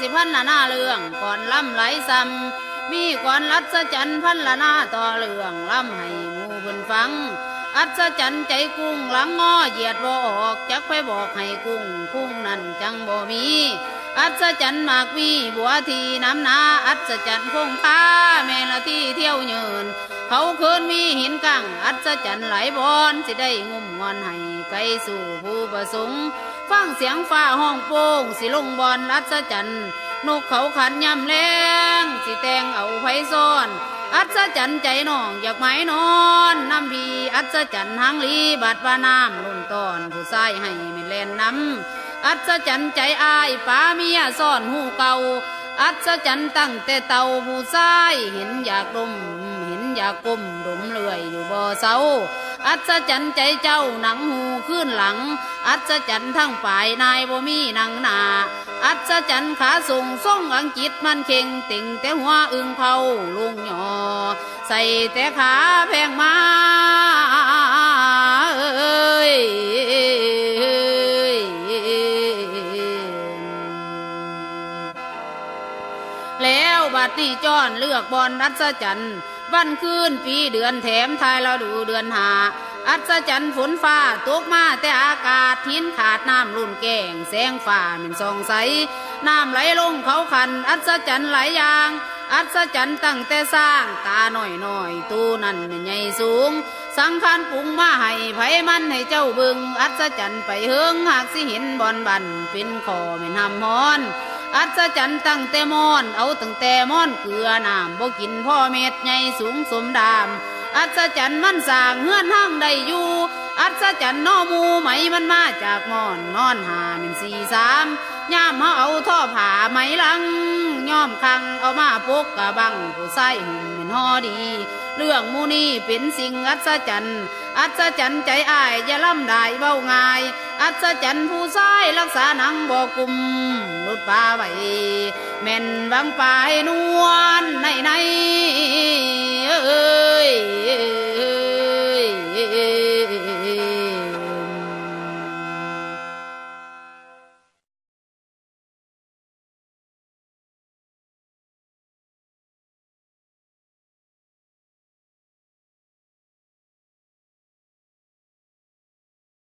สิพันละหน้าเรื่องก่อนล่ำไหลซ้ำมีก่อนรัดสะจันพันละหน้าต่อเรื่องล่ำให้มูเพิ่นฟัง อัศจรรย์ใจกุ้งหลังงอเหยียดบ่ออกจักไปบอกให้กุ้งกุ้งนั่นจังบ่มี อัศจรรย์มากวีบัวทีน้ำนาอัศจรรย์คงคาแม่ละที่เที่ยวเยินเขาเคินมีหินกังอัศจรรย์ไหลบอนสิได้งุ่มงอนให้ไกลสู่ผู้ประสงค์ฟังเสียงฟ้าห้องโป่งสิลงบอลอัศจรรย์นกเขาขันยำแรงสิแตงเอาไผซ่อน อัศจรรย์ใจน้องอยากไหมนอนน้ำพีอัศจรรย์หางลีบาดว่าน้ำลุ่นตอนผู้ชายให้ไม่เล่นน้ำอัศจรรย์ใจอายป้าเมียซ่อนหูเก่าอัศจรรย์ตั้งแต่เต่าผู้ชายเห็นอยากดมเห็นอยากก้มดมเลื่อยอยู่บ่อเสาอัศจรรย์ใจเจ้าหนังหูขึ้นหลัง อัศจรรย์ทั้งฝ่ายนายบ่มีหนังหนา อัศจรรย์ขาส่งส่งอังจิตมันเข่งติ่งแต่หัวอึงเผาลุงหยอใส่แต่ขาแพงมาเอ้ยแล้วบัดนี้จ้อนเลือกบอลอัศจรรย์วันคืนปีเดือนแถมทายเราดูเดือนหา อัศจรรย์ฝนฟ้าตกมาแต่อากาศหินขาดน้ำลุ่นแกงแสงฟ้าเป็นส่องใส น้ำไหลลงเขาคัน อัศจรรย์หลายอย่าง อัศจรรย์ตั้งแต่สร้างตาหน่อยหน่อยตูนั่นใหญ่สูง สังขารปรุงมาให้ไผมันให้เจ้าบิงอัศจรรย์ไปเฮิงหากสิเห็นบอนบันเป็นคอเป็นหำมอนอัศจรรย์ตั้งแต่มอน เอาตั้งแต่มอนเกลือน้ำบ่กินพ่อเม็ดใหญ่สูงสมดาม อัศจรรย์มันสางเฮือนห้างได้อยู่ อัศจรรย์นอมูไหมมันมาจากมอนนอนหาเป็นสี่สามย่ามเฮาเอาท่อผ่าไหมลัง ย่อมคังเอามาปกกะบังผู้ใส่หุ่มเป็นห่อดี เรื่องมูนี่เป็นสิ่งอัศจรรย์ อัศจรรย์ใจอายอย่าล่ำได้เบาง่าย อัศจรรย์ผู้ชายรักษาหนังบ่กุมลุดป่าไว้แม่นบางปลายนวลในใน